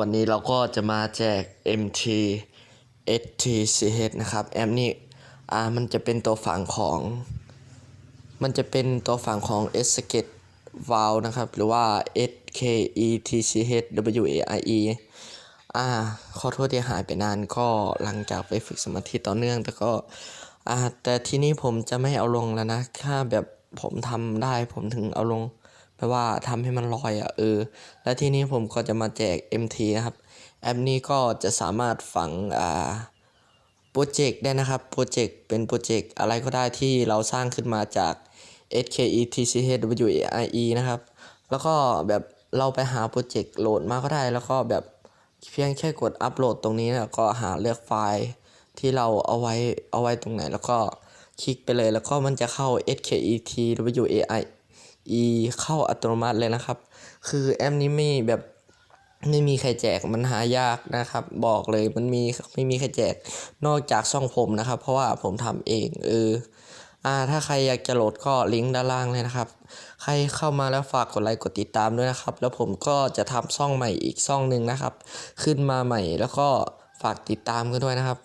วันนี้เราก็จะมาแจก MT STCH นะครับแอมนี่อ่ามันจะเป็นตัวฝังของ มันจะเป็นตัวฝังของ s s k e t Valve นะครับ หรือว่า SKETCH WAIE อ่าขอโทษที่หายไปนานก็หลังจากไปฝึกสมาธิต่อเนื่อง แต่ก็อ่าแต่ทีนี้ผมจะไม่เอาลงแล้วนะ ถ้าแบบผมทำได้ผมถึงเอาลง แปลว่าทำให้มันลอยอะเออ และทีนี้ผมก็จะมาแจก MT นะครับ แอปนี้ก็จะสามารถฝังอ่าโปรเจกต์ได้นะครับ โปรเจกต์เป็นโปรเจกต์อะไรก็ได้ที่เราสร้างขึ้นมาจาก SKETCHWAIE นะครับ แล้วก็แบบเราไปหาโปรเจกต์โหลดมาก็ได้ แล้วก็แบบเพียงแค่กดอัปโหลดตรงนี้แล้วก็หาเลือกไฟล์ที่เราเอาไว้เอาไว้ตรงไหน แล้วก็คลิกไปเลยแล้วก็มันจะเข้า SKETWIE SKETWAIE เข้าอัตโนมัติเลยนะครับ คือแอปนี้ไม่แบบไม่มีใครแจกมันหายากนะครับ บอกเลยมันมีไม่มีใครแจกนอกจากช่องผมนะครับ เพราะว่าผมทำเองเอออ่าถ้าใครอยากจะโหลดก็ลิงก์ด้านล่างเลยนะครับ ใครเข้ามาแล้วฝากกดไลค์กดติดตามด้วยนะครับ แล้วผมก็จะทำช่องใหม่อีกช่องหนึ่งนะครับ ขึ้นมาใหม่แล้วก็ฝากติดตามกันด้วยนะครับ